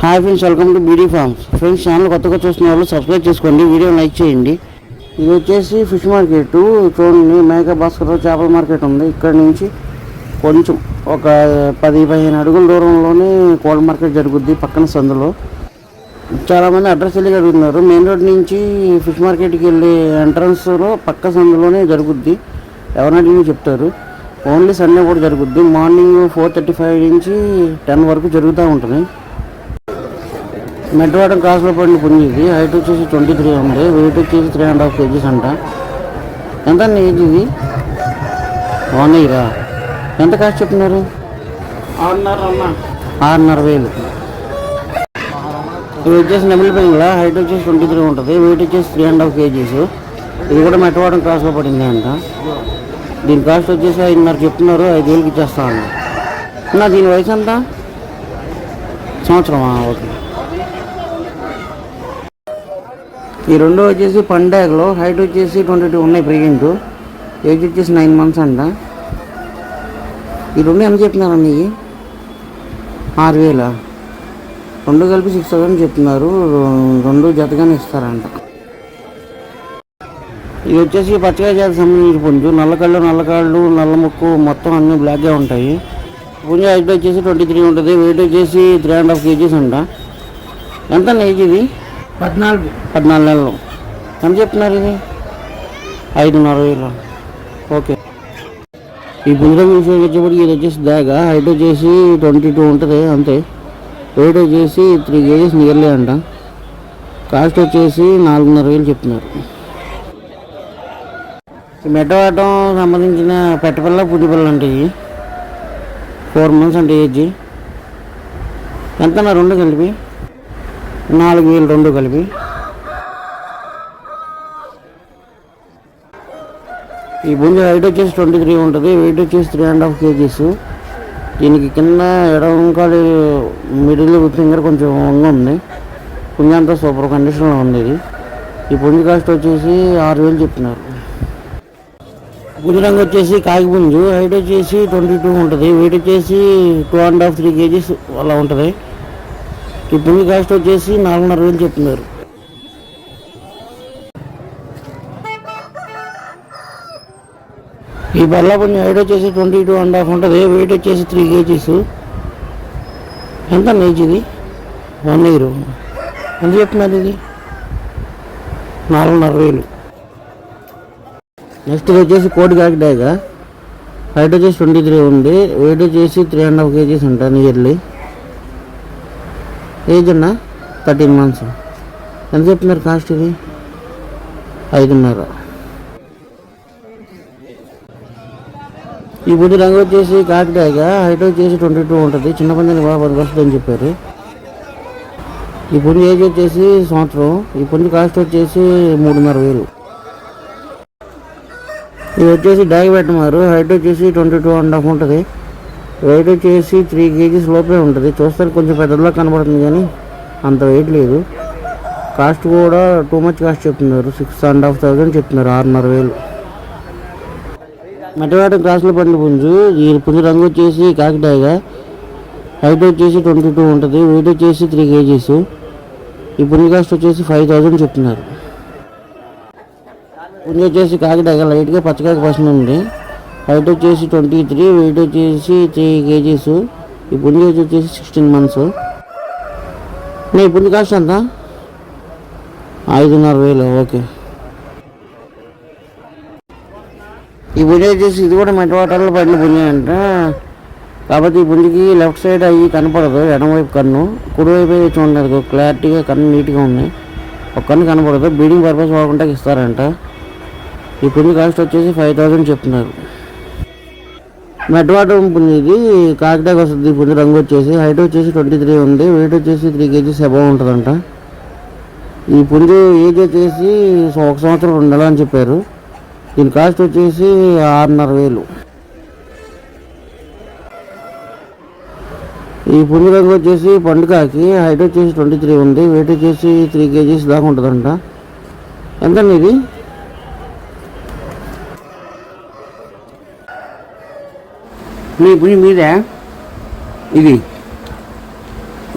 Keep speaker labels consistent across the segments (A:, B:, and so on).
A: Hi friends welcome to B D farms. Friends channel కొత్తగా చూస్తున్న వాళ్ళు సబ్స్క్రైబ్ చేసుకోండి వీడియో లైక్ చేయండి. ఇది వచ్చేసి ఫిష్ మార్కెట్. చూడండి మేక భాస్కర్ చేపల మార్కెట్ ఉంది. ఇక్కడ నుంచి కొంచెం ఒక పది పదిహేను అడుగుల దూరంలోనే కోళ్ళ మార్కెట్ జరుగుద్ది పక్కన సందులో. చాలామంది అడ్రస్ వెళ్ళి అడుగుతున్నారు. మెయిన్ రోడ్ నుంచి ఫిష్ మార్కెట్కి వెళ్ళే ఎంట్రన్స్లో పక్క సందులోనే జరుగుద్ది. ఎవరైనా చెప్తారు. ఓన్లీ సండే కూడా జరుగుద్ది. మార్నింగ్ ఫోర్ థర్టీ ఫైవ్ నుంచి టెన్ వరకు జరుగుతూ ఉంటుంది. మెట్రోవాడం క్రాస్లో పడిన పుంజి ఇది. హైట్ వచ్చేసి ట్వంటీ త్రీ ఉంది. వెయిట్ వచ్చేసి త్రీ అండ్ హాఫ్ కేజీస్ అంట. ఎంత ఏజ్ ఇది? వన్ ఇయరా ఎంత కాస్ట్ చెప్తున్నారు?
B: ఆరున్నర
A: వేలు. ఇది వచ్చేసి నెమిలి పెంగుల హైట్ వచ్చేసి ట్వంటీ త్రీ ఉంటుంది. వెయిట్ వచ్చేసి త్రీ అండ్ హాఫ్ కేజీస్ ఇది కూడా మెట్రోవాడం క్రాస్లో పడింది అంట. దీని కాస్ట్ వచ్చేసి ఐదున్నర చెప్తున్నారు. ఐదు వేలకి ఇచ్చేస్తాను అన్న దీని వయసు ఎంత? సంవత్సరమా? ఓకే. ఈ రెండు వచ్చేసి పండాగ్లో హైట్ వచ్చేసి ట్వంటీ టూ ఉన్నాయి ప్రెజెంట్ ఏజ్ వచ్చేసి నైన్ మంత్స్ అంట. ఈ రెండు ఎంత చెప్తున్నారండి ఇవి? ఆరు వేల? రెండు కలిపి సిక్స్ థౌసండ్ చెప్తున్నారు. రెండు జతగానే ఇస్తారంట. ఇది వచ్చేసి పచ్చగా జాతి సంబంధించిన పుంజు. నల్లకళ్ళు నల్లకాళ్ళు నల్ల ముక్కు మొత్తం అన్ని బ్లాక్గా ఉంటాయి. పుంజు హైట్ వచ్చేసి ట్వంటీ త్రీ ఉంటుంది. వెయిట్ వచ్చేసి త్రీ అండ్ హాఫ్ కేజీస్ అంట. ఎంత ఏజ్ ఇది?
B: పద్నాలుగు.
A: పద్నాలుగు నెలలు. ఎంత చెప్తున్నారు ఇది? ఐదున్నర వేలు. ఓకే. ఈ పుంజరం విషయం వచ్చేప్పటికి ఇది వచ్చేసి దాగా హైట్ వచ్చేసి ట్వంటీ టూ ఉంటుంది అంతే. వెయిట్ వచ్చేసి త్రీ కేజీస్ నియర్లీ అంట. కాస్ట్ వచ్చేసి నాలుగున్నర వేలు చెప్తున్నారు. ఈ మెట్టవాటం సంబంధించిన పెట్టపిల్ల పుట్టిపిల్ల అంటే ఇవి. ఫోర్ మంత్స్ అంటే ఏజ్. ఎంత రెండు కలిపి? నాలుగు వేలు రెండు కలిపి. ఈ బుంజ హైట్ వచ్చేసి ట్వంటీ త్రీ ఉంటుంది. వెయిట్ వచ్చేసి త్రీ అండ్ హాఫ్ కేజీస్. దీనికి కింద ఎడవంకాలి మిడిల్ ఫింగర్ కొంచెం వంగ ఉంది. పుంజ అంతా సూపర్ కండిషన్లో ఉంది ఇది. ఈ పుంజు కాస్ట్ వచ్చేసి ఆరు వేలు చెప్తున్నారు. పుంజు రంగు వచ్చేసి కాకి పుంజు. హైట్ వచ్చేసి ట్వంటీ టూ ఉంటుంది. వెయిట్ వచ్చేసి two and half three kgs అలా ఉంటుంది. ఈ పుంజు కాస్ట్ వచ్చేసి నాలుగున్నర వేలు చెప్తున్నారు. ఈ బల్లా పుంజు హైట్ వచ్చేసి ట్వంటీ టూ అండ్ హాఫ్ ఉంటుంది. వెయిట్ వచ్చేసి త్రీ కేజీస్. ఎంత ఏజ్ ఇది? One year. ఎంత చెప్తున్నారు ఇది? నాలుగున్నర వేలు. నెక్స్ట్ ఇది వచ్చేసి కోడి కాకిడాక హైట్ వచ్చేసి ట్వంటీ త్రీ ఉంది. వెయిట్ వచ్చేసి త్రీ అండ్ హాఫ్ కేజీస్ ఉంటాయి నియర్లీ. ఏజ్ అన్న థర్టీన్ మంత్స్. ఎంత చెప్తున్నారు కాస్ట్ ఇది? ఐదున్నర. ఈ బుద్ధి రంగు వచ్చేసి కాకిడాక హైట్ వచ్చేసి ట్వంటీ టూ ఉంటుంది. చిన్న పందానికి బాగా వస్తుంది అని చెప్పారు. ఈ పుంజు ఏజ్ వచ్చేసి సంవత్సరం. ఈ పుంజు కాస్ట్ వచ్చేసి మూడున్నర వేలు. ఇది వచ్చేసి డాగ్ పెట్టమారు హైట్ వచ్చేసి ట్వంటీ టూ అండ్ హాఫ్ ఉంటుంది. వెయిట్ వచ్చేసి త్రీ కేజీస్ లోపే ఉంటుంది. చూస్తానికి కొంచెం పెద్దలా కనబడుతుంది కానీ అంత వెయిట్ లేదు. కాస్ట్ కూడా టూ మచ్ కాస్ట్ చెప్తున్నారు. సిక్స్ అండ్ హాఫ్ థౌజండ్ చెప్తున్నారు. ఆరున్నర వేలు. మట్టివాట క్లాస్లో పడిన పుంజు ఈ పుంజు రంగు వచ్చేసి కాకిటాయిగా హైట్ వచ్చేసి ట్వంటీ టూ ఉంటుంది. వెయిట్ వచ్చేసి త్రీ కేజీస్ ఈ పుంజు కాస్ట్ వచ్చేసి ఫైవ్ థౌసండ్ చెప్తున్నారు. పుంజు వచ్చేసి కాకిటాయిగా లైట్గా పచ్చకాయ పర్సన్ ఉంది. హైట్ వచ్చేసి ట్వంటీ త్రీ వెయిట్ వచ్చేసి త్రీ కేజీస్. ఈ పుంజు ఏజ్ వచ్చేసి సిక్స్టీన్ మంత్స్. నీ పుంజు కాస్ట్ ఎంత? ఐదున్నర వేలు ఓకే. ఈ పుంజ వచ్చేసి ఇది కూడా మెట్టవాటల్లో పడిన పుంజ అంట. కాబట్టి ఈ పుంజకి లెఫ్ట్ సైడ్ అవి కనపడదు ఎడమవైపు కన్ను. కుడివైపు అయితే చూడలేదు క్లారిటీగా కన్ను నీట్గా ఉన్నాయి ఒక కన్ను కనపడదు బీడింగ్ పర్పస్ వాడకుండా ఇస్తారంట. ఈ పుంజు కాస్ట్ వచ్చేసి ఫైవ్ థౌసండ్ చెప్తున్నారు. మెట్వాటం పుంజు ఇది కాకిటాకి వస్తుంది ఈ రంగు వచ్చేసి హైట్ వచ్చేసి ట్వంటీ త్రీ ఉంది వెయిట్ వచ్చేసి త్రీ కేజీస్ అబౌవ్ ఉంటుందంట. ఈ పుంజు ఏజ్ వచ్చేసి ఒక సంవత్సరం రెండు నెలలు అని చెప్పారు. దీని కాస్ట్ వచ్చేసి ఆరున్నర వేలు. ఈ పుంజు రంగు వచ్చేసి పండుగకి హైట్ వచ్చేసి ట్వంటీ త్రీ ఉంది వెయిట్ వచ్చేసి త్రీ కేజీస్ దాకా ఉంటుందంట. ఎంతండి ఇది? మీ పుంజు మీదే? ఇది.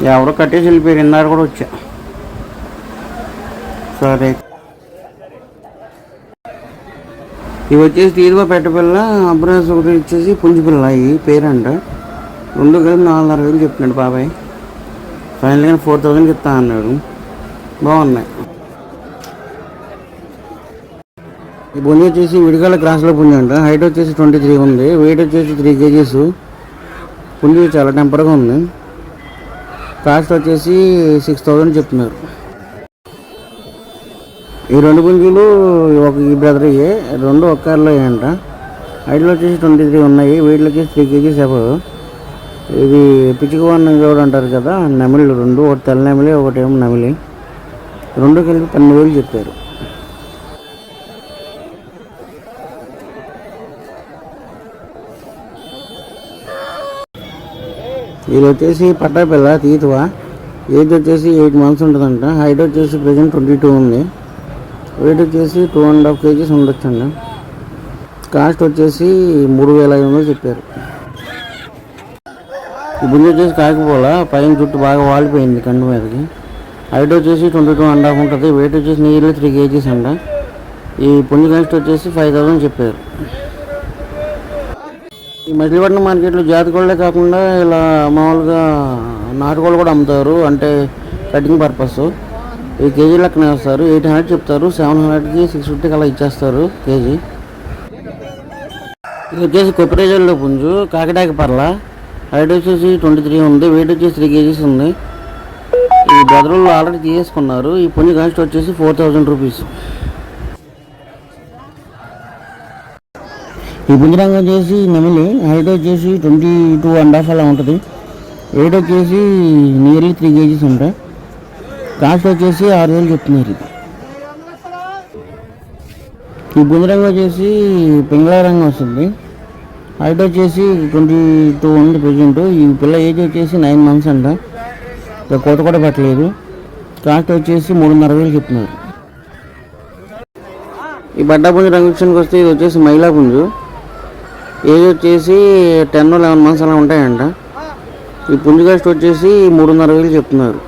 A: ఎవరో కట్టేసి వెళ్ళిపోయారు ఇన్నారు కూడా వచ్చా. సరే. ఇవి వచ్చేసి తీరుగా పెట్టపిల్ల అబ్రాస్ ఒకటి ఇచ్చేసి పుంజిపిల్ల ఈ పేరంట. రెండు కలిపి నాలుగున్నర వేలు చెప్తున్నాడు బాబాయ్. ఫైనల్గా ఫోర్ థౌజండ్కి ఇస్తా అన్నాడు. బాగున్నాయి. ఈ బొంది వచ్చేసి విడిగాల క్రాస్లో పుంజి అంట. హైట్ వచ్చేసి ట్వంటీ త్రీ ఉంది. వెయిట్ వచ్చేసి త్రీ కేజీస్ పుంజి చాలా టెంపర్గా ఉంది. కాస్ట్ వచ్చేసి సిక్స్ థౌజండ్ చెప్తున్నారు. ఈ రెండు పుంజీలు ఒక ఈ బ్రదర్ అయ్యే రెండు ఒక్క కార్లో అంట. హైట్లో వచ్చేసి ట్వంటీ త్రీ ఉన్నాయి వెయిట్లో వచ్చేసి త్రీ కేజీస్ అబవ్ ఇది పిచ్చికవన్న గౌడ్ అంటారు కదా నెమిలి రెండు ఒకటి తెల్ల నెమలి ఒకటేమో ఏమో రెండు కలిపి పన్నెండు వేలు చెప్పారు. ఇది వచ్చేసి పట్టాపిల్ల తీతువా. ఏజ్ వచ్చేసి ఎయిట్ మంత్స్ ఉంటుందంట. హైట్ వచ్చేసి ప్రజెంట్ ట్వంటీ టూ ఉంది. వెయిట్ వచ్చేసి టూ అండ్ హాఫ్ కేజీస్ ఉండొచ్చండి. కాస్ట్ వచ్చేసి మూడు వేల ఐదు వందలు చెప్పారు. ఈ వచ్చేసి కాకపోల పైన చుట్టూ బాగా వాలిపోయింది కండు మీదకి. హైట్ వచ్చేసి ట్వంటీ టూ అండ్ హాఫ్ ఉంటుంది. వెయిట్ వచ్చేసి నియర్లీ త్రీ కేజీస్ అంట. ఈ పుంజ కాస్ట్ వచ్చేసి ఫైవ్ థౌసండ్ చెప్పారు. ఈ మచిలీపట్నం మార్కెట్లో జాతి కోళ్ళే కాకుండా ఇలా మామూలుగా నాటుకోళ్ళు కూడా అమ్ముతారు. అంటే కటింగ్ పర్పస్. ఈ కేజీ లెక్కన వేస్తారు. ఎయిట్ హండ్రెడ్ చెప్తారు. సెవెన్ హండ్రెడ్కి సిక్స్ ఫిఫ్టీకి అలా ఇచ్చేస్తారు కేజీ. ఇది వచ్చేసి కొప్పరేజల్లో పుంజు కాకిటాకి పర్ల. హైట్ వచ్చేసి ట్వంటీ త్రీ ఉంది. వెయిట్ వచ్చేసి త్రీ కేజీస్ ఉంది. ఈ బ్రదర్లు ఆల్రెడీ తీసేసుకున్నారు. ఈ పుంజు కాస్ట్ వచ్చేసి ఫోర్ థౌజండ్ రూపీస్. ఈ పుంజరంగం వచ్చేసి నెమిలి హైట్ వచ్చేసి ట్వంటీ టూ అండ్ హాఫ్ అలా ఉంటుంది. వెయిట్ వచ్చేసి నియర్లీ త్రీ కేజీస్ ఉంటాయి. కాస్ట్ వచ్చేసి ఆరు వేలు చెప్తున్నారు ఈ బుందరంగం వచ్చేసి పింగళ రంగు వస్తుంది. హైట్ వచ్చేసి ట్వంటీ టూ ఉంది ప్రజెంట్ ఈ పిల్ల ఏజ్ వచ్చేసి నైన్ మంత్స్ అంట. ఇంకా కోత కూడా పెట్టలేదు. కాస్ట్ వచ్చేసి మూడున్నర వేలు చెప్తున్నారు. ఈ బడ్డా పుంజు రంగు విషయానికి వస్తే ఇది వచ్చేసి మైలా పుంజు. ఏజ్ వచ్చేసి టెన్ లెవెన్ మంత్స్ అలా ఉంటాయంట. ఈ పుంజు కాస్ట్ వచ్చేసి మూడున్నర వేలు చెప్తున్నారు.